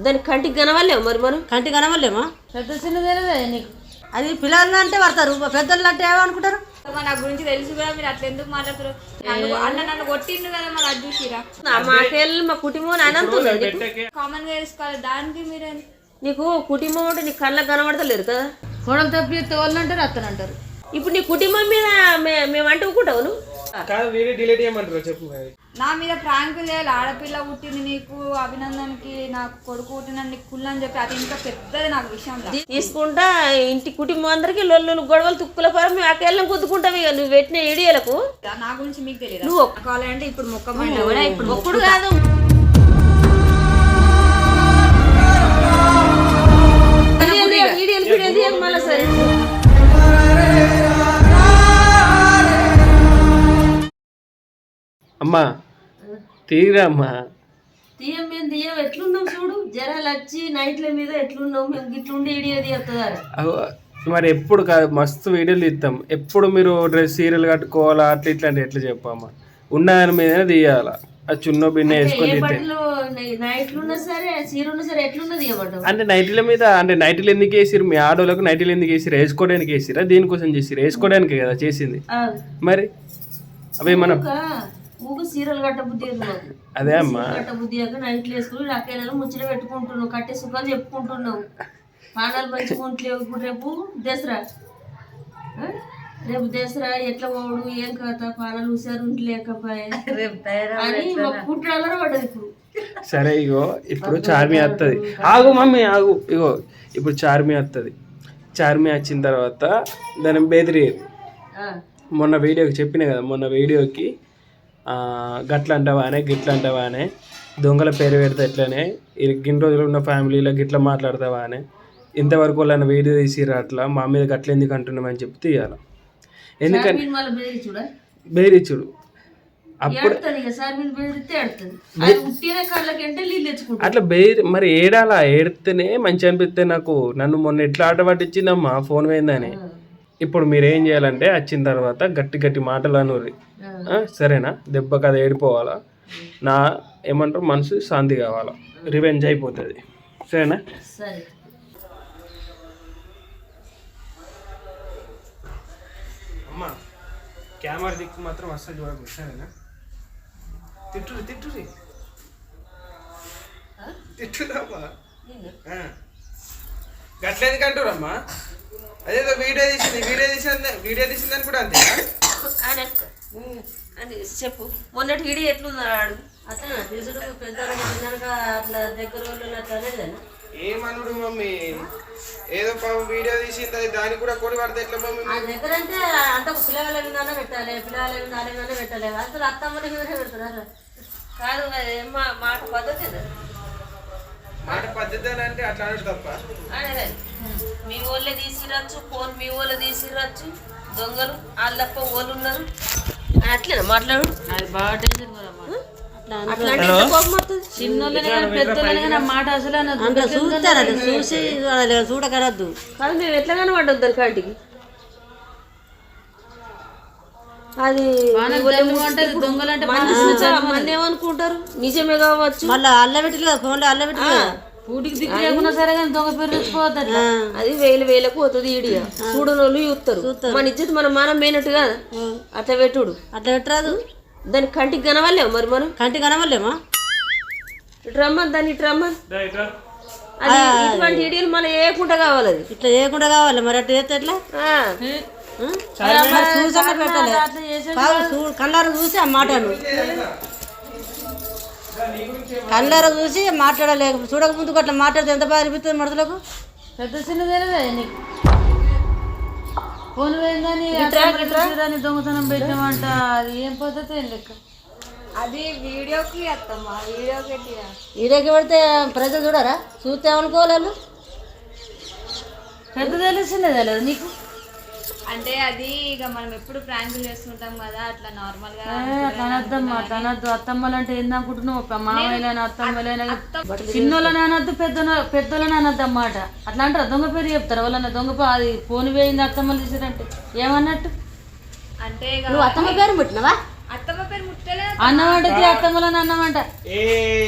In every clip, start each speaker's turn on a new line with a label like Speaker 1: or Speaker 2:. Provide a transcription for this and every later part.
Speaker 1: దాని కంటికి కనవాలేము మరి మనం?
Speaker 2: కంటి కనవలేమా
Speaker 3: పెద్ద చిన్న తెలియదా నీకు.
Speaker 2: అది పిల్లలు అంటే పడతారు. పెద్దలు అంటే ఏమనుకుంటారు
Speaker 4: మరి నా గురించి తెలుసు కదా మీరు అట్లా ఎందుకు మాట్లాడుతారు అన్న నన్ను కొట్టిండు కదా మరి అది చూసిరా?
Speaker 1: మాకెళ్ళి మా కుటుంబం అనంతుంది
Speaker 4: కామన్గా వేసుకోవాలి దానికి మీరు?
Speaker 1: నీకు కుటుంబం అంటే నీ కళ్ళకు కనబడతలేరు కదా?
Speaker 3: కోడలు తప్పి వాళ్ళు అంటారు అత్తను అంటారు.
Speaker 1: ఇప్పుడు నీ కుటుంబం మీద మే- మేము అంటే ఊకుంటావు నువ్వు?
Speaker 5: కాదు వీడియో డిలీట్ చేయమంటారు చెప్పు మరి.
Speaker 4: నా మీద ప్రాంకులు చేయాలి ఆడపిల్ల పుట్టింది నీకు అభినందన్కి నాకు కొడుకు పుట్టిన నీకు కుళ్ళు అని చెప్పి అది ఇంకా పెద్దది నాకు విషయంలో
Speaker 1: తీసుకుంటా ఇంటి కుటుంబం అందరికి లొల్లు గొడవలు తుక్కుల పరం మేము అకెళ్ళం కుద్దుకుంటాం ఇక నువ్వు పెట్టిన ఇడియలకు.
Speaker 4: నా గురించి మీకు తెలియదు
Speaker 1: నువ్వు
Speaker 4: కావాలంటే ఇప్పుడు మొక్కమంటే కూడా ఇప్పుడు
Speaker 1: కాదు. వీడియోలు మళ్ళా సరే.
Speaker 5: అమ్మా తీరా అమ్మా
Speaker 1: తీయం మేము తీయం ఎట్లున్నాం చూడు? వచ్చి నైట్ల మీద ఎట్లున్నాం? మేము గిట్లుండి
Speaker 5: మరి ఎప్పుడు కాదు మస్తు వీడియోలు తీస్తాం ఎప్పుడు మీరు డ్రెస్ సీరియల్ కట్టుకోవాలా అట్లా ఇట్లాంటి ఎట్లా చెప్పమ్మా ఉన్న దాని మీదనే తీయాలా? ఆ చున్న బిన్న వేసుకొని అంటే నైటీల మీద అంటే నైటీలు ఎందుకు వేసిరు మీ ఆడోళ్ళకు నైటీలు ఎందుకు వేసిరు వేసుకోవడానికి వేసిరా దీనికోసం చేసిరు వేసుకోవడానికి కదా చేసింది. మరి అవి మనం
Speaker 1: ఊగు సీరలు కట్ట బుద్ధి
Speaker 5: అదే అమ్మా.
Speaker 1: కట్ట బుద్ధి అయ్యాక నైట్లు వేసుకుని అకేళ్ళలో ముచ్చట పెట్టుకుంటున్నావు కట్టే సుఖాలు చెప్పుకుంటున్నావు పానాలు మంచిగా ఉంటలేవు. ఇప్పుడు రేపు దసరా? రేపు దసరా ఎట్లా పోవడు ఏం కథ పానాలు హుషారు ఉంటలేకపోయే. అని మా పడ్డది ఇప్పుడు.
Speaker 5: సరే ఇగో ఇప్పుడు చార్మి వస్తుంది ఆగు మమ్మీ ఆగు. ఇగో ఇప్పుడు చార్మి వస్తుంది చార్మి వచ్చిన తర్వాత దాని బెదిరి.
Speaker 1: ఆ,
Speaker 5: మొన్న వీడియోకి చెప్పిన కదా మొన్న వీడియోకి ఆ, గట్ల అంటావా అనే గిట్ల అంటావా అనే దొంగల పేరు పెడితే ఎట్లనే ఇన్ని రోజులు ఉన్న ఫ్యామిలీలో గిట్ల మాట్లాడతావా అనే ఇంతవరకు వాళ్ళని వీడియో తీసిరా అట్లా మా మీద గట్ల ఎందుకు అంటున్నామని చెప్పి తీయాలి. ఎందుకంటే
Speaker 1: బెదిరించుడా
Speaker 5: అప్పుడు అట్లా బెదిరి మరి ఏడాలా? ఏడితేనే మంచి అనిపిస్తే నాకు నన్ను మొన్న ఎట్లా ఆట పట్టించిందమ్మా ఫోన్ పోయిందని. ఇప్పుడు మీరు ఏం చేయాలంటే వచ్చిన తర్వాత గట్టి గట్టి మాటలు అనుర్రి. సరేనా? దెబ్బకి అది ఏడిపోవాలా? నా ఏమంటారు? మనసు శాంతి కావాలా? రివెంజ్ అయిపోతుంది. సరేనా?
Speaker 1: సరే.
Speaker 5: అమ్మా కెమెరా దిక్కు మాత్రం అస్సలు చూడకు సరేనా? తిట్టురి తిట్టురి తిట్టురమ్మా. గట్లేదు అంటారమ్మా అదేదో వీడియో తీసింది వీడియో తీసింది వీడియో తీసిందని కూడా అంతే
Speaker 1: అని చెప్పు. మొన్నటి హిడి ఎట్లున్నాడు తీసుడు తిన్నాక అట్లా దగ్గర వాళ్ళు
Speaker 5: ఏమనుడు మమ్మీ? ఏదో పాపం వీడియో తీసింది అది దానికి కూడా కొడి పడితే ఎట్లా మమ్మీ?
Speaker 1: ఆ దగ్గర అంటే ఒక పిల్లగాళ్ళ విధానం పెట్టాలి పిల్లగాళ్ళ విధానం పెట్టాలి. అసలు అత్తమ్మని మీరే పెడుతున్నారు కాదు మా మాట పద్ధతి
Speaker 5: మాట పద్ధతి అని అంటే అట్లా అనడు తప్ప.
Speaker 1: మీ వాళ్ళే తీసిరచ్చు ఫోన్ మీ వాళ్ళే తీసిరచ్చు దొంగలు వాళ్ళప్ప వాళ్ళు ఉన్నారు. అట్లేనా? మాట్లాడు.
Speaker 3: అది బాగా డేంజర్ చిన్నోళ్ళని కానీ పెద్దోళ్ళని కానీ మాట అసలు
Speaker 2: చూస్తారట చూసి చూడకరద్దు
Speaker 1: కాదు మేము ఎట్లా కనబడ్డదు దాని కాటికి అది మంది ఏమనుకుంటారు? నిజమే కావచ్చు.
Speaker 2: మళ్ళీ అల్లబెట్టి కదా ఫోన్లో అల్లబెట్టి కదా.
Speaker 3: పూటికి దిక్కు లేకున్నా సరే కానీ దొంగ పేరు తెచ్చుకోవద్దు.
Speaker 1: అది వేలు వేలకు పోతుంది ఈడియా. చూడనోళ్ళు చూస్తారు. మన ఇజ్జత్ మనం మనం మేనట్టు కదా. అట్లా పెట్టుడు.
Speaker 2: అట్లా పెట్టరాదు.
Speaker 1: దాని కంటికి కనవాలేము మరి మనం?
Speaker 2: కంటి కనవలేమా
Speaker 1: ఇటు రమ్మని దాన్ని ఇటు రమ్మని. అది ఇటువంటి ఈడియలు మనం వేయకుండా కావాలి అది?
Speaker 2: ఇట్లా చేయకుండా కావాలి? మరి అట్లా చేస్తే ఎట్లా?
Speaker 1: ఆ.
Speaker 2: మరి చూసాక పెట్టాలి. కాదు, చూ- కళ్ళారా చూసి ఆ మాటలు కళ్ళారా చూసి మాట్లాడలేక చూడక ముందుకు అట్లా మాట్లాడితే ఎంత బాగా అనిపిస్తుంది మడతలకు
Speaker 3: పెద్ద చిన్న తెలియదా నీకు? ఫోన్ పోయిందని అత్తమ్మని దొంగతనం పెట్టామంట. అది ఏం పద్ధతి ఏం లెక్క?
Speaker 4: అది వీడియోకి అత్తమ్మ వీడియోకి
Speaker 2: ఈడకి పెడితే ప్రజలు చూడరా? చూస్తే వాళ్ళు?
Speaker 3: పెద్ద తెలిసిందే తెలియదు నీకు?
Speaker 4: అంటే అది ఇక మనం ఎప్పుడు ప్రాంకులు చేస్తుంటాం కదా అట్లా నార్మల్గా
Speaker 3: తనద్దమ్మా తనద్దు. అత్తమ్మలు అంటే ఏందనుకుంటున్నావు మామయ్యలైనా అత్తమ్మలైనా చిన్నోళ్ళని అనొద్దు పెద్ద పెద్దోళ్ళని అనొద్దు అన్నమాట అట్లా అంటారు దొంగ పేరు చెప్తారు? వాళ్ళన్న దొంగ అది ఫోన్ పోయింది అత్తమ్మలు తీసారంటే ఏమన్నట్టు?
Speaker 4: అంటే
Speaker 2: అత్తమ్మ పేరు ముట్టినవా?
Speaker 4: అత్తమ్మ పేరు ముట్ట
Speaker 3: అన్నమంటే అత్తమ్మలని అన్నమంట
Speaker 5: ఏ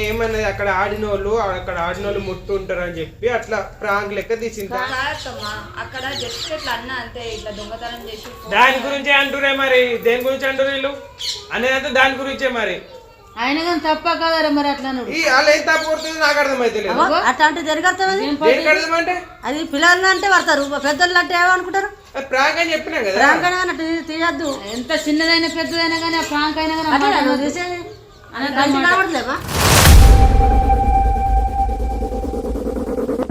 Speaker 5: ఏమన్నది అక్కడ ఆడిన వాళ్ళు అక్కడ ఆడిన వాళ్ళు ముట్టుంటారు అని చెప్పి అట్లా ప్రాంక్ లెక్క తీసింది
Speaker 4: అక్కడ జస్ట్ ఇట్లా అన్న అంతే ఇట్లా దొంగతనం చేసి
Speaker 5: దాని గురించే అంటురే మరి. దేని గురించి అంటారు వీళ్ళు? అనేదంతా దాని గురించే మరి.
Speaker 3: ఆయన కానీ తప్ప కాదరా మరి అట్లా
Speaker 5: ఈ వాళ్ళు ఏం తప్పు కొడుతుందో నాకు అర్థమైతే లేదు
Speaker 2: అట్లాంటి జరగతుంది
Speaker 5: దేనికి అర్థమంటే
Speaker 2: అది పిల్లలు అంటే పడతారు. పెద్దలు అంటే ఏమనుకుంటారు
Speaker 5: ప్రాంక్ అని చెప్పినా కదా.
Speaker 2: తీయద్దు.
Speaker 3: ఎంత చిన్నదైనా పెద్దదైనా కానీ ఆ ప్రాంక్ అయినా కానీ
Speaker 2: అదే నువ్వు తీసేది. కలిసి కనబడలేమా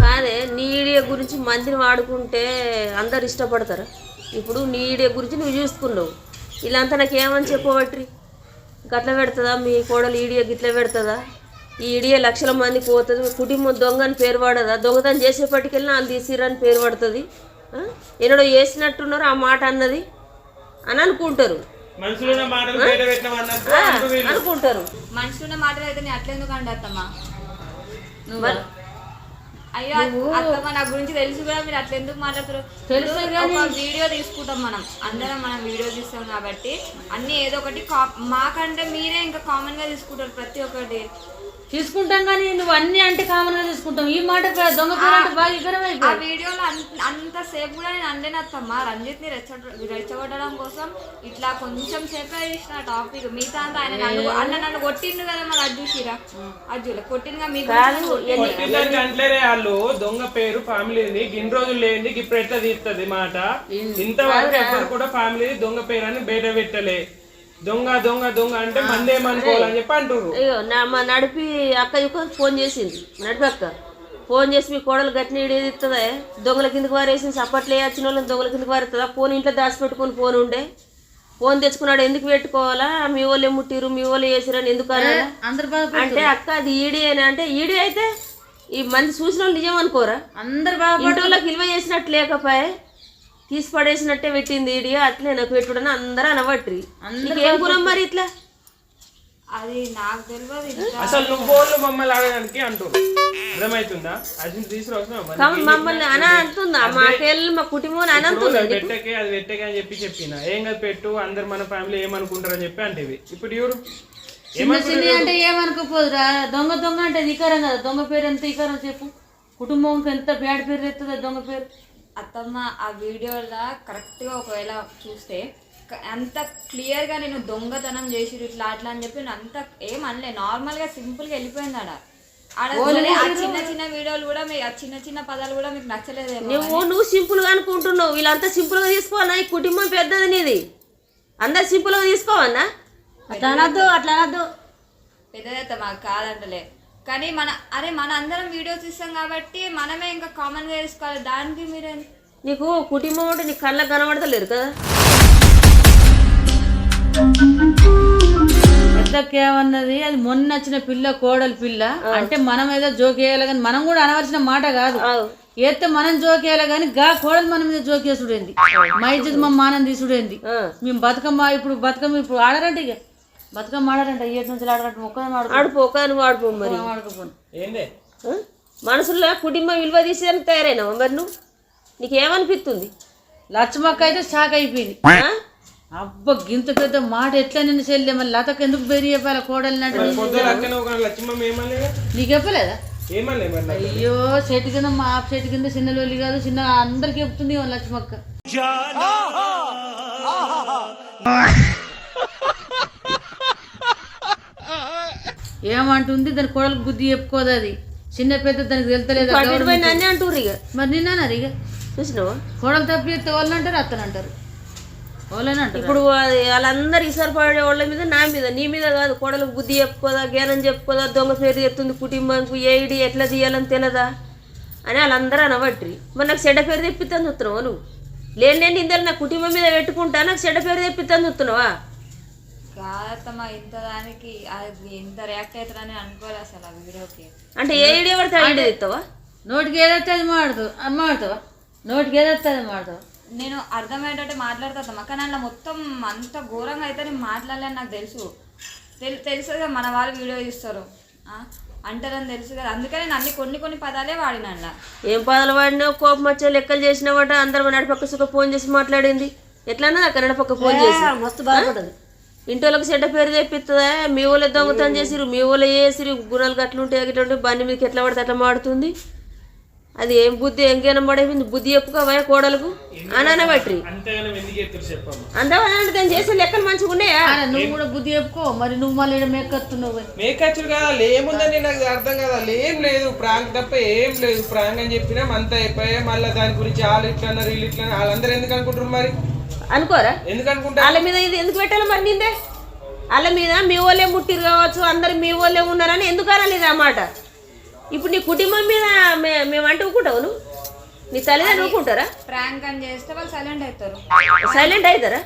Speaker 1: కాదే నీ ఈడియా గురించి మందిని వాడుకుంటే అందరు ఇష్టపడతారా. ఇప్పుడు నీ ఈడియా గురించి నువ్వు చూసుకున్నావు వీళ్ళంతా నాకు ఏమని చెప్పబట్టి గట్ల పెడుతుందా? మీ కోడలు ఈడియా గిట్ల పెడుతుందా? ఈ ఈడియా లక్షల మందికి పోతుంది. మీ కుటుంబం దొంగ అని పేరు పడదా? దొంగతనం చేసేపటికెళ్ళి వాళ్ళు తీసిరని పేరు పడుతుంది? ఎన్నడో వేసినట్టున్నారు ఆ మాట అన్నది. అని అనుకుంటారు
Speaker 5: మనుషులు.
Speaker 1: అనుకుంటారు.
Speaker 4: మనుషున్న మాటలు అయితే నేను అట్లా ఎందుకు అండి అత్తమ్మా? అయ్యో అత్తమ్మ నా గురించి తెలుసు కూడా మీరు అట్లా ఎందుకు మాట్లాడుతారు తెలుసు వీడియో తీసుకుంటాం మనం. అందరం మనం వీడియో తీస్తాం కాబట్టి. అన్ని ఏదో ఒకటి కా- మాకంటే మీరే ఇంకా కామన్గా తీసుకుంటారు ప్రతి ఒక్కటి.
Speaker 3: తీసుకుంటాం కానీ నువ్వు అన్ని అంటే కామన్గా తీసుకుంటాం ఈ మాట దొంగ పేరు అంటే బాగా ఇకరం
Speaker 4: ఆ
Speaker 3: అయిపోయింది.
Speaker 4: వీడియోలో అంత- అంతసేపు కూడా నేను అండేనత్తమ్మా రంజిత్ని రెచ్చ రెచ్చగొట్టడం కోసం ఇట్లా కొంచెం సేపే చేసిన టాపిక్. మిగతా అంతా ఆయన నన్ను అన్న నన్ను కొట్టిండు కదా మరి అది చూసిరా మీ గురించి కొట్టిండు.
Speaker 5: కొట్టిందని అంటలేరే వాళ్ళు. దొంగ పేరు ఫ్యామిలీని ఇన్ని రోజులు లేని ఇప్పుడు ఎట్లా తీస్తుంది మాట? ఇంతవరకు ఎప్పుడు కూడా ఫ్యామిలీ దొంగ పేరు అని బయట పెట్టలే. దొంగ దొంగ దొంగ అంటే మందేమనుకోవాలని చెప్పి అంటారు
Speaker 1: అయ్యో నా మా నడిపి అక్క యుక్క ఫోన్ చేసింది. నడిపి అక్క ఫోన్ చేసి మీ కోడలు గట్టిన ఇస్తుందా దొంగల కిందకి వారేసింది సప్పట్లే వచ్చిన వాళ్ళని దొంగల కిందకి వారుతుందా ఫోన్ ఇంట్లో దాచిపెట్టుకుని ఫోన్ ఉండే. ఫోన్ తెచ్చుకున్నాడు ఎందుకు పెట్టుకోవాలా? మీ వాళ్ళు ముట్టిరు మీ వాళ్ళు వేసిరని ఎందుకు అంటే అక్క అది ఈడీ అని అంటే ఈడీ అయితే ఈ మంది చూసిన వాళ్ళు నిజం అనుకోరా?
Speaker 3: అందరు బాగా
Speaker 1: ఇంటోళ్ళకి విలువ చేసినట్టు లేకపోయే తీసి పడేసినట్టే పెట్టింది ఈడీ అట్లే నాకు పెట్టుడని అందరూ అనబట్టి గుణం మరి ఇట్లా?
Speaker 4: అది నాకు తెలియదు.
Speaker 5: అసలు నువ్వు మమ్మల్ని ఆడడానికి అంటారు అర్థమవుతుందా అది తీసుకురావడం
Speaker 1: కాబట్టి మమ్మల్ని అన అంటుందా? మాకెళ్ళి మా కుటుంబం అని అంటుందా?
Speaker 5: పెట్టకే అది పెట్టకే అని చెప్పి చెప్పిన. ఏం కాదు పెట్టు అందరు మన ఫ్యామిలీ ఏమనుకుంటారు అని చెప్పి అంటే ఇప్పుడు ఎవరు?
Speaker 3: చిన్న చిన్న అంటే ఏమనుకోపోదురా? దొంగ దొంగ అంటే ఇకరం కదా? దొంగ పేరు ఎంత ఇకరం చెప్పు? కుటుంబంకి ఎంత బ్యాడ్ పేరు ఎత్తుంది దొంగ పేరు?
Speaker 4: అత్తమ్మ ఆ వీడియోలో కరెక్ట్గా ఒకవేళ చూస్తే అంత క్లియర్గా నేను దొంగతనం చేసిరు ఇట్లా అట్లా అని చెప్పి అంత ఏం అనలే. నార్మల్గా సింపుల్గా వెళ్ళిపోయింది ఆడ. ఆడ చూడండి, ఆ చిన్న చిన్న వీడియోలు కూడా మీ ఆ చిన్న చిన్న పదాలు కూడా మీకు నచ్చలేదేమో
Speaker 1: నువ్వు నువ్వు సింపుల్గా అనుకుంటున్నావు. వీళ్ళంతా సింపుల్గా తీసుకోవాలా? ఈ కుటుంబం పెద్దది నీది. అందరు సింపుల్గా తీసుకోవన్నా
Speaker 2: అట్లా అనద్దు అట్లా అనద్దు.
Speaker 4: పెద్దదైతే మాకు కాదంటలే. కానీ మన అరే మన అందరం వీడియోస్ ఇస్తాం కాబట్టి మనమే ఇంకా కామన్గా వేసుకోవాలి. దానికి మీరే?
Speaker 1: నీకు కుటుంబం అంటే నీ కళ్ళకు కనబడతలేరు కదా?
Speaker 3: ఏమన్నది అది మొన్న వచ్చిన పిల్ల కోడలి పిల్ల. అంటే మనం ఏదో జోకేయాలి కానీ మనం కూడా అనవలసిన మాట కాదు. ఏస్తే మనం జోకేయాలి కానీ గా కోడలు మన మీద జోకేసుడేంది మా ఇజ్జత్ మా మానం తీసుడేంది. మేము బతుకమ్మ ఇప్పుడు బతుకమ్మ ఇప్పుడు ఆడరంట ఇక. బతుకమ్మ ఆడారంట ఏడు నుంచి ఆడరంట ఒక్కదాన్ని ఆడుకో.
Speaker 1: ఆడుపో ఒక నువ్వు ఆడుపో మరి
Speaker 3: ఆడుకోపోను.
Speaker 5: ఏందే?
Speaker 1: ఆ? మనసులో కుటుంబం విలువ తీసేదానికి తయారైనావా మరి నువ్వు? నీకేమనిపిస్తుంది?
Speaker 3: లచ్చమక్క అయితే షాక్ అయిపోయింది? అబ్బ గింత పెద్ద మాట ఎట్లా నిన్ను చెల్లె మళ్ళీ లతకు ఎందుకు బెరి చెప్పాలి? కోడలు నీకు చెప్పలేదా?
Speaker 5: మరి.
Speaker 3: అయ్యో చెట్టు కింద మా ఆపు చెట్టు కింద చిన్న లొల్లి కాదు చిన్న అందరికి చెప్తుంది లక్ష్మక్క ఏమంటుంది? దాని కోడలకు బుద్ధి చెప్పుకోదు అది. చిన్న పెద్ద దానికి తెలుతలేదు
Speaker 1: నన్నే ఇక.
Speaker 3: మరి నిన్నన్నారు ఇక?
Speaker 1: చూసినావా?
Speaker 3: కోడలు తప్పి చెప్తే వాళ్ళు అంటారు అత్తను అంటారు. వాళ్ళని
Speaker 1: ఇప్పుడు వాళ్ళందరూ ఇసరపడే వాళ్ళ మీద నా మీద నీ మీద కాదు. కోడలకు బుద్ధి చెప్పుకోదా జ్ఞానం చెప్పుకోదా దొంగ పేరు ఎత్తుంది కుటుంబానికి ఏడి ఎట్లా తీయాలని తెలియదా అని వాళ్ళందరూ అనబట్టి మరి నాకు చెడ్డ పేరు తెప్పిస్తాను చూస్తున్నావా నువ్వు? లేని లేని ఇందరు నా కుటుంబం మీద పెట్టుకుంటా నాకు చెడ్డ పేరు తెప్పిస్తాను చూస్తున్నావా?
Speaker 4: కాదత్తమ్మ ఇంత దానికి అది ఎంత రియాక్ట్ అవుతారని అనుకోలేదు అసలు ఆ వీడియోకి.
Speaker 1: అంటే ఏ ఐడియా పడితే ఆ తెస్తావా
Speaker 3: నోటికి ఏదైతే అది మాడతావు అది మాడతావా నోటికి ఏదైతే అది మాడతావా
Speaker 4: నేను అర్థమయ్యేటట్టు మాట్లాడతాను కానీ అలా మొత్తం అంత ఘోరంగా అయితే నేను మాట్లాడలేని నాకు తెలుసు. తెలు తెలుసు కదా మన వాళ్ళు వీడియో చూస్తారు ఆ? అంటారని తెలుసు కదా. అందుకని నేను అన్ని కొన్ని కొన్ని పదాలే వాడిన.
Speaker 1: ఏం పదలు వాడినావు కోపం వచ్చే లెక్కలు చేసినావట అందరు నడిపక్క సుఖ ఫోన్ చేసి మాట్లాడింది. ఎట్లా అన్నది అక్కడ నడిపక్క ఫోన్ చేసి.
Speaker 2: మస్తు బాధపడ్డది.
Speaker 1: ఇంటోళ్ళకి చెడ్డ పేరు తెప్పిస్తుందా మీ వాళ్ళే దొంగతనం చేసిరు మీ వాళ్ళే చేసిరు గుణాలు గిట్లుంటే బండి మీదకి ఎట్లా పడితే అట్లా మాడుతుంది. అది ఏం బుద్ధి ఎంకేనా పడైపోయింది? బుద్ధి చెప్పుకోవా కోడలకు. అనాన బట్టి దాన్ని చేసే లెక్కలు మంచిగా ఉన్నాయా?
Speaker 3: నువ్వు కూడా బుద్ధి చెప్పుకో. మరి నువ్వు మళ్ళీ మేకెత్తున్నావు కదా.
Speaker 5: మేకచ్చుడు కదా ఏముందని నాకు అర్థం కదా ఏం లేదు ప్రాంక్ తప్ప ఏం లేదు. ప్రాంక్ అని చెప్పినా అంతా అయిపోయా మళ్ళీ దాని గురించి వాళ్ళు ఇట్లా అన్నారు వీళ్ళు ఇట్లా. వాళ్ళందరూ ఎందుకు అనుకుంటారు మరి?
Speaker 1: అనుకోరా? వాళ్ళ మీద ఇది ఎందుకు పెట్టాలి మరి నిందే? వాళ్ళ మీద మీ వాళ్ళే ముట్టిరు కావచ్చు అందరు మీ వాళ్ళే ఉన్నారని ఎందుకు అనలేదు ఆ మాట? ఇప్పుడు నీ కుటుంబం మీద మే- మేము అంటే ఊకుంటావు నువ్వు? నీ తల్లిదండ్రులు ఊకుంటారా
Speaker 4: ప్రాంక్ అని చేస్తే వాళ్ళు సైలెంట్ అవుతారు.
Speaker 1: సైలెంట్ అవుతారా?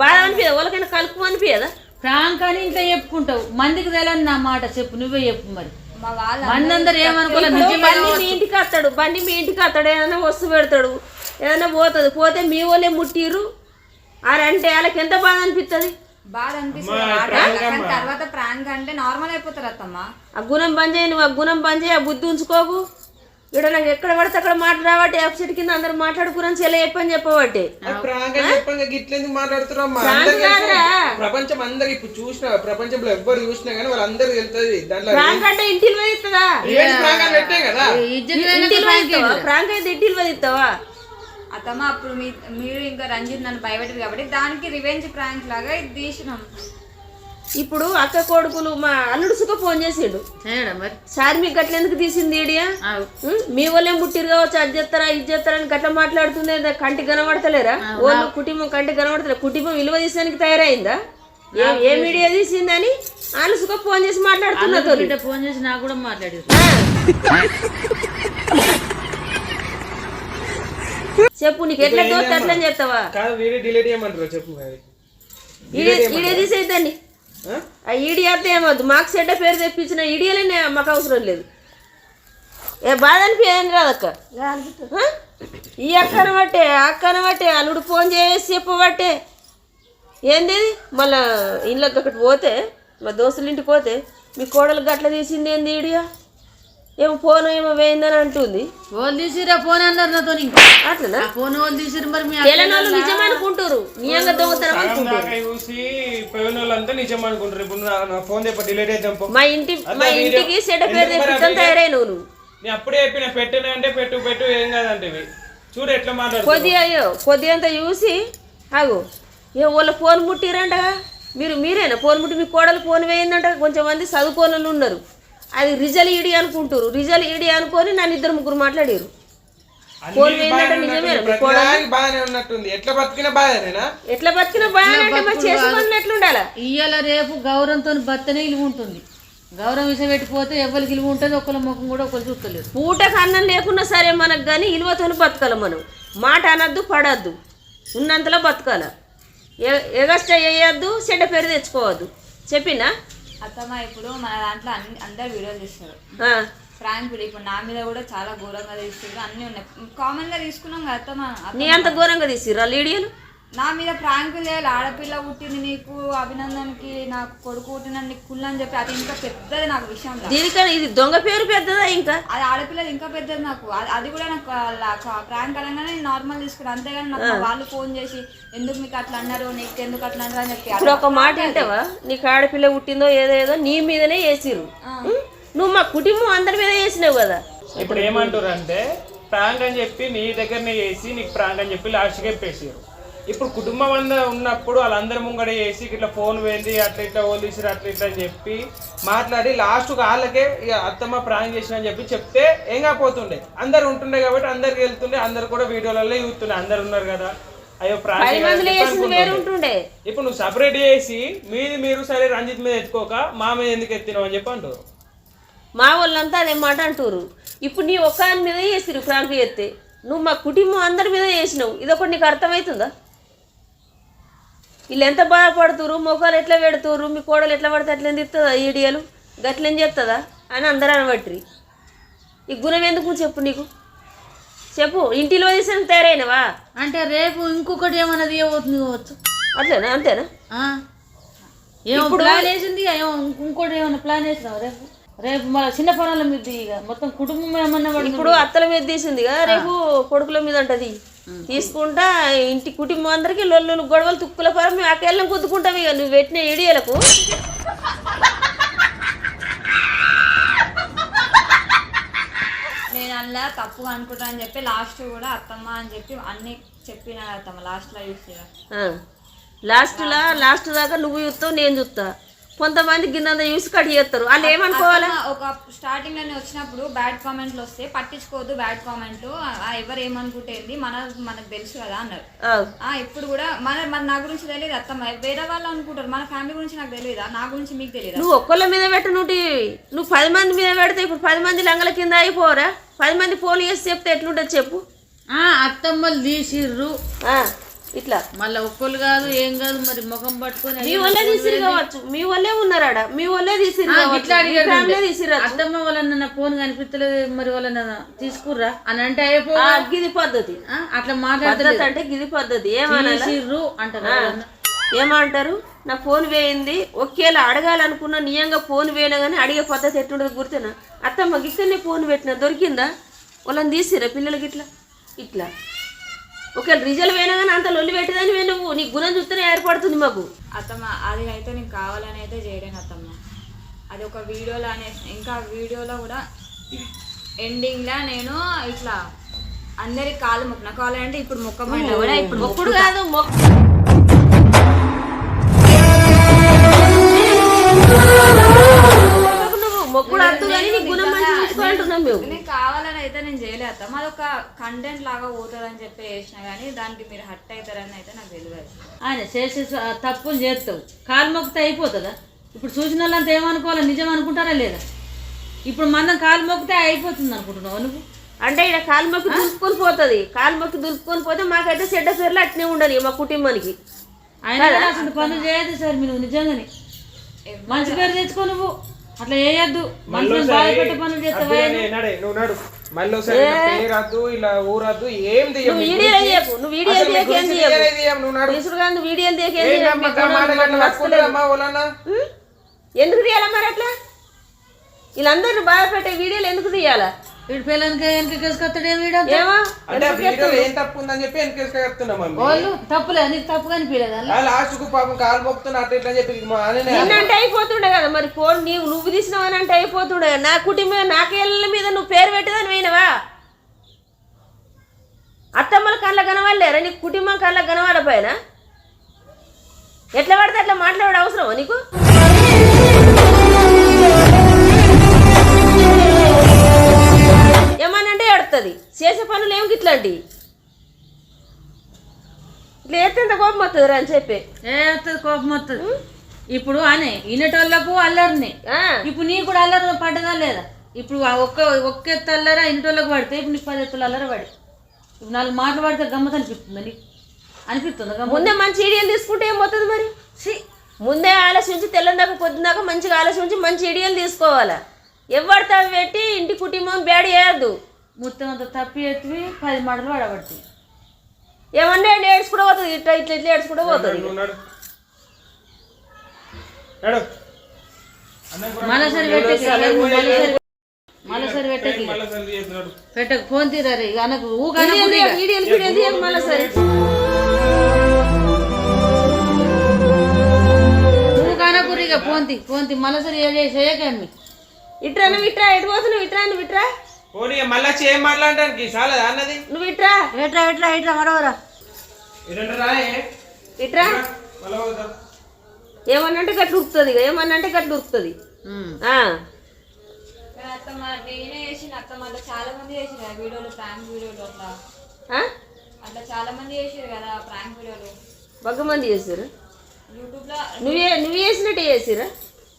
Speaker 1: బాధ అనిపించదా వాళ్ళకైనా కలుపు అనిపించదా
Speaker 3: ప్రాంక్ అని ఇంట్లో చెప్పుకుంటావు. మందికి తెలియని నా మాట చెప్పు నువ్వే చెప్పు మరి.
Speaker 4: మా వాళ్ళ
Speaker 3: మంది అందరు ఏమనుకోలేదు
Speaker 1: బండి మీ ఇంటికి వస్తాడు బండి మీ ఇంటికి వస్తాడు ఏదైనా వస్తువు పెడతాడు ఏదైనా పోతుంది పోతే మీ వాళ్ళే ముట్టిరు అని అంటే వాళ్ళకి ఎంత బాధ అనిపిస్తుంది
Speaker 4: బాధ అనిపిస్తుంది. కానీ తర్వాత ప్రాంక్ అంటే నార్మల్ అయిపోతారు అత్తమ్మ.
Speaker 1: ఆ గుణం బంద్ చేయి నువ్వు ఆ గుణం బంద్ చేయి ఆ బుద్ధి ఉంచుకోకు. ఇక్కడ నాకు ఎక్కడ పడితే అక్కడ మాట రాబట్టి ఎఫ్సెట్ కింద అందరు మాట్లాడుకురని చెల్ల చెప్పని చెప్పబట్టి.
Speaker 5: ప్రపంచం అందరికి ఇప్పుడు చూసిన ప్రపంచంలో ఎవ్వరు చూసినా కానీ వాళ్ళందరికి వెళ్తుంది దాంట్లో
Speaker 1: ప్రాంక్ అంటే వదిస్తావా
Speaker 5: రివెంజ్ ప్రాంక్
Speaker 1: అయితే ఇంటికి వదిస్తావా
Speaker 4: అత్తమ్మ అప్పుడు మీ మీరు ఇంకా రంజిత్ నన్ను భయపెట్టారు కాబట్టి దానికి రివెంజ్ ప్రాంక్ లాగా ఇది తీసినాం.
Speaker 1: ఇప్పుడు అక్క కొడుకులు మా అల్లుడు సుఖ ఫోన్ చేసిండు.
Speaker 3: మరి?
Speaker 1: సార్ మీకు గట్ల ఎందుకు తీసింది ఈడియా? మీ వాళ్ళే ముట్టిరు కావచ్చు? అది చేస్తారా ఇది చేస్తారా అని గట్ల మాట్లాడుతుంది? కంటికి కనబడతలేరా? వాళ్ళు కుటుంబం కంటికి కనబడతలే కుటుంబం విలువ తీసానికి తయారైందా? ఏ ఏ మీడియా తీసిందని వాళ్ళు సుఖ ఫోన్ చేసి మాట్లాడుతున్నా
Speaker 3: ఫోన్ చేసి నాకు కూడా మాట్లాడారు
Speaker 1: చెప్పు నీకు ఎట్లా దోస్తే అట్లా చేస్తావా?
Speaker 5: కాదు వీడియో డిలీట్ చేయమంటారు చెప్పు మరి.
Speaker 1: ఈడే ఈడే తీసేద్దండి.
Speaker 5: ఆ?
Speaker 1: ఆ ఈడి అయితే ఏమొద్దు మాకు చెడ్డ పేరు తెప్పించిన ఈడియలే మాకు అవసరం లేదు. ఏ బాధ అనిపించదు రాదక్క? ఈ అక్కన బట్టే ఆ అక్కన బట్టే అల్లుడు ఫోన్ చేసి చెప్పబట్టే ఏంది? మళ్ళా ఇళ్ళకి అక్కడికి పోతే మా దోస్తుల ఇంటికి పోతే మీ కోడలు గట్ల తీసింది ఏంది ఈడియా? ఏమో ఫోన్ ఏమో వేయిందని అంటుంది.
Speaker 3: వాళ్ళు తీసిరా ఫోన్ అన్నారు నాతో
Speaker 1: అట్లనా?
Speaker 3: ఆ ఫోన్ వాళ్ళు తీసిరు మరి మీ
Speaker 1: తెలంగాణలో నిజం అనుకుంటారు నిజంగా దొంగతనం అనుకుంటారు
Speaker 5: చూసి నిజం అనుకుంటారు ఇప్పుడు నా ఫోన్ చెప్ప డిలీట్ పో.
Speaker 1: మా ఇంటి మా ఇంటికి చెడ్డ పేరు తెప్పించడం తయారైనవు నువ్వు.
Speaker 5: నేను అప్పుడే చెప్పిన పెట్టిన అంటే పెట్టు పెట్టు ఏం కాదంటే. చూడు ఎట్లా మాట్లాడుతుంది
Speaker 1: కొద్ది అయ్యో కొద్ది అంత చూసి ఆగు. ఏ వాళ్ళ ఫోన్ ముట్టిరంటగా? మీరు మీరేనా? ఫోన్ ముట్టి మీ కోడలు ఫోన్ వేయిందంట కొంచెం మంది చదువుకోని ఉన్నారు. అది రిజల్ ఈడి అనుకుంటారు రిజల్ ఈడి అనుకొని నన్ను ఇద్దరు ముగ్గురు మాట్లాడారు
Speaker 5: ఎట్లా బతికినా
Speaker 3: ఇయ్యాల రేపు గౌరవంతో బత్తనే ఇలువ ఉంటుంది. గౌరవం విషయం పెట్టిపోతే ఎవరికి ఇలువ ఉంటుంది ఒకళ్ళ ముఖం కూడా ఒకరు చూస్తలేరు.
Speaker 1: పూటకు అన్నం లేకున్నా సరే మనకు కానీ ఇలువతోని బతకాలి మనం. మాట అనద్దు పడద్దు. ఉన్నంతలో బతకాల. ఎగస్ట్రా వేయద్దు చెడ్డ పేరు తెచ్చుకోవద్దు. చెప్పినా?
Speaker 4: అత్తమ్మ ఇప్పుడు మన దాంట్లో అన్ని అందరు వీడియోలు తీస్తారు.
Speaker 1: ఆ.
Speaker 4: ప్రాంక్ వీడియో ఇప్పుడు నా మీద కూడా చాలా ఘోరంగా తీసుకుంటారు అన్ని ఉన్నాయి. కామన్గా తీసుకున్నాం కదా అత్తమ్మ.
Speaker 1: నీ అంత ఘోరంగా తీసిర్రా లీడియలు?
Speaker 4: నా మీద ప్రాంకులు చేయాలి ఆడపిల్ల పుట్టింది నీకు అభినందన్కి నాకు కొడుకు పుట్టిన నీకు కుళ్ళు అని చెప్పి అది ఇంకా పెద్దది నాకు విషయం
Speaker 1: దీనికన్నా ఇది దొంగ పేరు పెద్దదా ఇంకా?
Speaker 4: అది ఆడపిల్లది ఇంకా పెద్దది నాకు. అది- కూడా నాకు ప్రాంక్ అనగానే నేను నార్మల్ తీసుకున్నాను అంతేగాని నాకు వాళ్ళు ఫోన్ చేసి ఎందుకు మీకు అట్లా అన్నారు? నీకు ఎందుకు అట్లా అన్నారు? అని చెప్పి
Speaker 1: ఇప్పుడు ఒక మాట వింటావా? నీకు ఆడపిల్ల పుట్టిందో ఏదో ఏదో నీ మీదనే వేసిర్రు. ఉం? నువ్వు మా కుటుంబం అందరి మీద వేసినావు కదా.
Speaker 5: ఇప్పుడు ఏమంటారు అంటే ప్రాంక్ అని చెప్పి నీ దగ్గరనే చేసి నీకు ప్రాంక్ అని చెప్పి లాస్ట్కి చెప్పేసారు ఇప్పుడు కుటుంబం అంతా ఉన్నప్పుడు వాళ్ళందరి ముంగడ చేసి ఇట్లా ఫోన్ పోయింది అట్లా ఇట్లా పోలీసులు అట్లా ఇట్లా అని చెప్పి మాట్లాడి లాస్ట్ వాళ్ళకే ఇక అత్తమ్మ ప్రాంక్ చేసిన అని చెప్పి చెప్తే ఏం కాకపోతుండే. అందరు ఉంటుండే కాబట్టి అందరికి వెళ్తుండే అందరు కూడా వీడియోలలో చూస్తుండే అందరు ఉన్నారు కదా. అయ్యో ఇప్పుడు నువ్వు సపరేట్ చేసి మీది మీరు సరే రంజిత్ మీద ఎత్తుకోక మా మీద ఎందుకు ఎత్తినావు అని చెప్పి అంటారు
Speaker 1: మా వాళ్ళంతా అదే మాట అంటారు ఇప్పుడు నీ ఒక్క మీద వేసిరు ఫ్రాంక్ చేస్తే. నువ్వు మా కుటుంబం అందరి మీద వేసినావు ఇది ఒకటి నీకు అర్థమవుతుందా? వీళ్ళు ఎంత బాధపడుతురు మొఖాలు ఎట్లా పెడుతురు మీ కోడలు ఎట్లా పడితే అట్లా తిస్తుందా ఈడియలు గట్లేం చెప్తుందా అని అందరూ అనబట్టి ఈ గుణం ఎందుకు చెప్పు నీకు? చెప్పు. ఇంటిలో తీసిన తయారైనవా
Speaker 3: అంటే రేపు ఇంకొకటి ఏమన్నా తీయబోతుంది కావచ్చు.
Speaker 1: అట్లేనా? అంతేనా?
Speaker 3: ఏమో ప్లాన్ వేసింది ఏమో ఇంక- ఇంకోటి ఏమన్నా ప్లాన్ వేసినావు రేపు? రేపు మళ్ళీ చిన్న పనుల మీద మొత్తం కుటుంబం ఏమన్నా పడి
Speaker 1: ఇప్పుడు అత్తల మీద తీసింది కదా రేపు కొడుకుల మీద ఉంటది తీసుకుంటా ఇంటి కుటుంబం అందరికి లొల్లులు గొడవలు తుక్కుల పరం మేము అకెళ్ళం కుద్దుకుంటాం ఇక. నువ్వు పెట్టిన ఇడియలకు
Speaker 4: నేను అందులో తప్పుగా అనుకుంటా అని చెప్పి లాస్ట్ కూడా అత్తమ్మ అని చెప్పి అన్ని చెప్పిన అత్తమ్మ లాస్ట్లో చూసి
Speaker 1: లాస్ట్లా లాస్ట్ దాకా నువ్వు చూస్తావు నేను చూస్తా. కొంతమంది గిన్నె చూసి కట్ చేస్తారు. వాళ్ళు ఏమనుకోవాలి?
Speaker 4: ఒక స్టార్టింగ్లోనే వచ్చినప్పుడు బ్యాడ్ కామెంట్లు వస్తే పట్టించుకోవద్దు బ్యాడ్ కామెంట్లు ఆ, ఎవరు ఏమనుకుంటేంది మన మనకు తెలుసు కదా అన్నారు. ఇప్పుడు కూడా మన మన నా గురించి తెలియదు అత్తమ్మ. వేరే వాళ్ళు అనుకుంటారు. మన ఫ్యామిలీ గురించి నాకు తెలియదా? నా గురించి మీకు తెలియదా?
Speaker 1: నువ్వు ఒక్కళ్ళ మీద పెట్టు నువ్వు. నువ్వు పది మంది మీద పెడితే ఇప్పుడు పది మంది లంగల కింద అయిపోరా? పది మంది ఫోన్ చేసి చెప్తే ఎట్లుంటుంది చెప్పు.
Speaker 3: ఆ, అత్తమ్మలు తీసిర్రు.
Speaker 1: ఆ, ఇట్లా.
Speaker 3: మళ్ళీ ఒక్కళ్ళు కాదు ఏం కాదు మరి ముఖం పట్టుకొని
Speaker 1: మీ వల్లే తీసిరు కావచ్చు. మీ వల్లే ఉన్నారాడ మీ వల్లే తీసిరు.
Speaker 3: ఇట్లా
Speaker 1: తీసిరు
Speaker 3: అత్తమ్మ? వాళ్ళన్న ఫోన్ కనిపించలేదు మరి వాళ్ళన్న తీసుకుర్రా? అని అంటే అయిపో
Speaker 1: గిది పద్ధతి.
Speaker 3: అట్లా
Speaker 1: పద్ధతి
Speaker 3: మాట్లాడలేదు
Speaker 1: అంటే గిది పద్ధతి. ఏమనాలి?
Speaker 3: తీసిర్రు అంటారు.
Speaker 1: ఏమంటారు? నా ఫోన్ వేయింది. ఒకేలా అడగాలనుకున్న నియంగా ఫోన్ వేయనా కానీ అడిగే పద్ధతి ఎట్లుండదు గుర్తున్నా అత్తమ్మ ఇక్కడనే ఫోన్ పెట్టిన? దొరికిందా? వాళ్ళని తీసిరా పిల్లలకి ఇట్లా? ఇట్లా. ఒకవేళ రిజల్ట్ వేయనా కానీ అంత లొల్లి పెట్టేదాన్ని నువ్వు. నీ గుణం చూస్తేనే ఏర్పడుతుంది మాకు.
Speaker 4: అత్తమ్మ అది అయితే నేను కావాలని అయితే చేయలేను అత్తమ్మ. అది ఒక వీడియోలో అనే ఇంకా వీడియోలో కూడా ఎండింగ్లో నేను ఇట్లా అందరి కాలు మొక్కిన. కావాలంటే ఇప్పుడు మొక్కమంటే కూడా ఇప్పుడు
Speaker 1: మొక్కుడు కాదు మొక్కు. నువ్వు మొక్కుడు అర్థం కానీ నీ గుణం చూసుకోవాలంటున్నాం మేము.
Speaker 4: నేను కావాలని అయితే నేను చేయలేదు అది ఒక కంటెంట్ లాగా పోతుందని చెప్పి చేసిన కానీ దానికి మీరు హట్ అవుతారని అయితే నాకు తెలియదు
Speaker 3: ఆయన చేసే తప్పులు చేస్తావు. కాలు మొక్కితే అయిపోతుందా? ఇప్పుడు చూసిన వాళ్ళంతా ఏమనుకోవాలి? నిజం అనుకుంటారా లేదా? ఇప్పుడు మనం కాలు మొక్కితే అయిపోతుంది అనుకుంటున్నావు నువ్వు?
Speaker 1: అంటే ఇక్కడ కాలు మొక్కి దులుపుకొని పోతుంది. కాలు మొక్కి దులుపుకొని పోతే మాకైతే చెడ్డ పేర్లు అట్నే ఉండని మా కుటుంబానికి.
Speaker 3: ఆయన అసలు పనులు చేయదు సార్ మీరు నిజంగానే. మంచి పేరు తెచ్చుకో నువ్వు. అట్లా చేయొద్దు. మనుషులను బాధపెట్టే పనులు చేస్తావా
Speaker 5: నువ్వు నడు. మళ్ళీ ఒకసారి నా పేరద్దు ఇలా ఊరద్దు ఏం
Speaker 1: నువ్వు వీడియోలు చేయకు నువ్వు వీడియోలు తీయకు ఏం చేయకు
Speaker 5: తీయం, నువ్వు
Speaker 1: వీడియోలు ఏం చేయకు. ఎందుకు తీయాలా మరి అట్లా? వీళ్ళందరిని బాధ పెట్టే వీడియోలు ఎందుకు తీయాలా?
Speaker 3: వీడి పిల్లలకి వెనక కేసుకొస్తాడు ఏం వీడు
Speaker 1: ఏమో?
Speaker 5: అంటే ఆ వీడియోలో ఏం తప్పు ఉందని చెప్పి వెనకేసుకు చెప్తున్నాం మమ్మీ.
Speaker 3: వాళ్ళు తప్పులే నీకు తప్పు కనిపించలేదు? అలా
Speaker 5: ఆ లాస్ట్కు పాపం కాలు మొక్కుతున్నా అట్లా ఇట్లా అని చెప్పి మా ఆయననే
Speaker 1: నిన్నంటే అయిపోతుండే కదా మరి ఫోన్ నీవు నువ్వు తీసినావని అంటే అయిపోతుండే కదా. నా కుటుంబం నాకేళ్ళ మీద నువ్వు పేరు పెట్టేదని పోయినవా? అత్తమ్మల కళ్ళ కనవాలేరా నీకు కుటుంబం కళ్ళ కనవాడపోయినా ఎట్లా పడితే అట్లా మాట్లాడే అవసరమా నీకు? వస్తుంది అని చెప్పి.
Speaker 3: ఏ వస్తుంది కోపం వస్తుంది ఇప్పుడు అనే ఇన్నటోళ్ళకు అల్లరిని. ఇప్పుడు నీకు కూడా అల్లరి పడ్డదా లేదా? ఇప్పుడు ఒక్క ఒక్క ఎత్తు అల్లరా ఇన్నటోళ్ళకి పడితే ఇప్పుడు నీకు పది ఎత్తులు అల్లరి పడి. ఇప్పుడు నాలుగు మాటలు పడితే గమ్మత్ అనిపిస్తుంది నీకు? అనిపిస్తుందా
Speaker 1: ముందే మంచి ఐడియాలు తీసుకుంటే ఏమవుతుంది మరి! ముందే ఆలోచించి తెల్లందాక పొద్దున్నాక మంచిగా ఆలోచించి మంచి ఐడియాలు తీసుకోవాలా? ఎవరితో పెట్టి ఇంటి కుటుంబం బేడ చేయద్దు.
Speaker 3: మొత్తం అంత తప్పి ఎత్తివి పది మాటలు పడబడుతుంది
Speaker 1: ఏమన్నా ఏడ్చుకుంటూ పోతుంది ఇట్లా ఇట్లా ఇట్లా ఏడ్చుకుంటూ పోతుంది
Speaker 3: మళ్ళీసారి పెట్టకి పెట్టకి. ఫోన్ తీరారు ఇక అనకు
Speaker 1: తీయకు మళ్ళీ సరే.
Speaker 3: ఫోన్ తీ ఫోన్ తీ మళ్ళీసారి చేయకమ్మి
Speaker 1: ఇట్రా ఇట్రా ఎటు పోతున్నావు? ఇట్రా నువ్వు ఇట్రా?
Speaker 5: పోనీ మళ్ళీ ఏం మాట్లాడడానికి చాలదా అన్నది?
Speaker 1: నువ్వు ఇట్రా.
Speaker 5: ఇదంటే రాయే
Speaker 1: ఇట్రా
Speaker 5: మళ్ళీ పోతాం.
Speaker 1: ఏమన్నంటే గట్ల ఉరుకుతుంది ఇక ఏమన్నంటే గట్ల ఉరుకుతుంది. ఆ.
Speaker 4: కానీ అత్తమ్మ నేనే చేసిన అత్తమ్మ అట్లా చాలా మంది చేసారు కదా వీడియోలు ప్రాంక్ వీడియోలు అట్లా? అట్లా చాలా మంది చేసారు కదా ప్రాంక్ వీడియోలు.
Speaker 1: బగ్గ మంది చేసారు
Speaker 4: యూట్యూబ్లో
Speaker 1: నువ్వే నువ్వు చేసినట్టు చేసిరా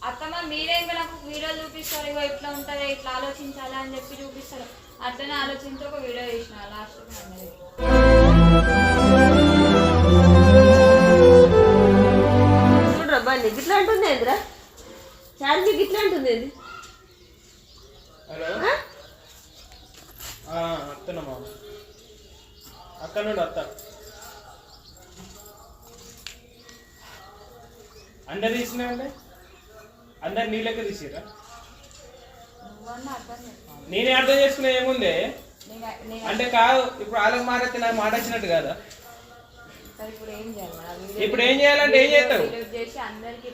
Speaker 4: అత్తమ్మ మీరే ఇంకా నాకు వీడియో చూపిస్తారు. ఇగో ఇట్లా ఉంటుంది ఇట్లా ఆలోచించాలి అని చెప్పి చూపిస్తారు. అట్లనే ఆలోచించి ఒక వీడియో చేసిన లాస్ట్ అన్నది.
Speaker 1: చూడరా బండి గిట్లా అంటుంది ఏందిరా? చార్జీ గిట్లా అంటుంది ఏంది?
Speaker 5: హలో?
Speaker 1: ఆ?
Speaker 5: వస్తున్నామా అక్కడ నుండి తీసినా అంటే అందరు నీ లెక్క తీసిరా నేనే అర్థం చేసుకునే ఏముందే అంటే కాదు ఇప్పుడు వాళ్ళకి మారైతే నాకు మాట వచ్చినట్టు కదా?
Speaker 4: సరే ఇప్పుడు ఏం
Speaker 5: చేయాలంటే ఏం చేస్తావు
Speaker 4: డిలీట్ చేసి అందరికి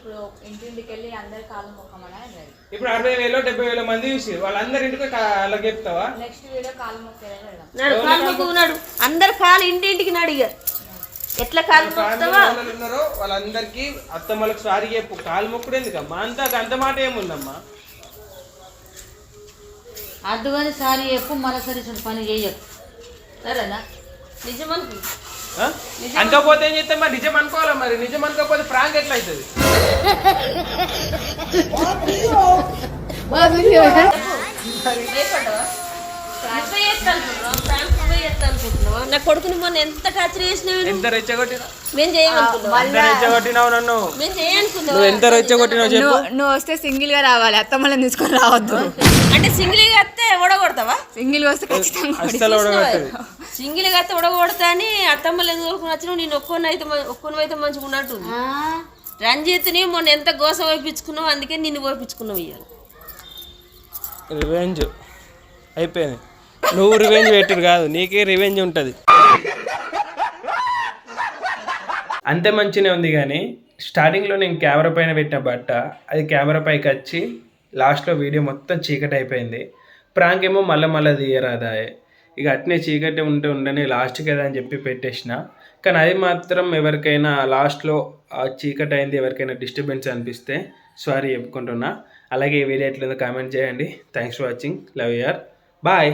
Speaker 4: ఇప్పుడు
Speaker 5: అరవై వేలు డెబ్బై వేల మంది చూసి వాళ్ళందరి ఇంటికి వాళ్ళకి చెప్తావా?
Speaker 1: అందరు కాలు ఇంటింటికి నాడు ఇక ఎట్లా కాలు మొక్కుతావా?
Speaker 5: వాళ్ళు ఉన్నారో వాళ్ళందరికీ అత్తమ్మలకు సారీ చెప్పు. కాలు మొక్కుడు ఎందుకమ్మా అంత అంత మాట ఏముందమ్మా?
Speaker 3: అడ్డుగాని సారి చెప్పు మరోసారి పని చేయకు.
Speaker 1: సరేనా? నిజమనుకు
Speaker 5: ఆ? అనుకోకపోతే ఏం చేస్తాం మరి నిజం అనుకోవాలా మరి? నిజం అనుకోకపోతే ప్రాంక్ ఎట్లా అవుతుంది
Speaker 1: నువ్వే? ప్రాంక్ నువ్వే? నా కొడుకుని మొన్న ఎంత టార్చర్ చేసినావు నువ్వు?
Speaker 5: ఎంత రెచ్చగొట్టినా
Speaker 1: మేము చేయమనుకున్నావా
Speaker 5: ఎంత రెచ్చగొట్టినావు నన్ను?
Speaker 1: మేము చేయనుకున్నావా
Speaker 5: నువ్వు ఎంత రెచ్చగొట్టినావు చెప్పు.
Speaker 4: నువ్వు నువ్వు వస్తే సింగిల్గా రావాలి అత్తమ్మలను తీసుకొని రావద్దు.
Speaker 1: అంటే సింగిల్గా వస్తే ఓడగొడతావా?
Speaker 4: సింగిల్గా వస్తే ఖచ్చితంగా
Speaker 5: అస్సలు ఓడగొట్టదు.
Speaker 1: సింగిల్గా వస్తే ఓడగొడతా అని అత్తమ్మలు ఎందుకు ఊరుకుని వచ్చినావు? నేను ఒక్కొని అయితే ఒక్కొని అయితే మంచిగా ఉన్నట్టు రంజిత్ని మొన్న ఎంత గోస వైపించుకున్నావు అందుకే నిన్ను వైపించుకున్నావు ఇవాళ
Speaker 5: రివెంజ్ అయిపోయింది. నువ్వు రివెంజ్ పెట్టుడు కాదు నీకే రివెంజ్ ఉంటుంది. అంతే మంచినే ఉంది కానీ స్టార్టింగ్లో నేను కెమెరా పైన పెట్టిన బట్ట అది కెమెరా పైకి వచ్చి లాస్ట్లో వీడియో మొత్తం చీకటి అయిపోయింది. ప్రాంక్ ఏమో మళ్ళీ మళ్ళీ తీయరాదా ఇక అట్నే చీకటి ఉంటే ఉండని లాస్ట్ కదా అని చెప్పి పెట్టేసిన. కానీ అది మాత్రం ఎవరికైనా లాస్ట్లో చీకటి అయింది ఎవరికైనా డిస్టర్బెన్స్ అనిపిస్తే సారీ చెప్పుకుంటున్నా. అలాగే ఈ వీడియో ఎట్లుందో కామెంట్ చేయండి. Thanks for watching love you all bye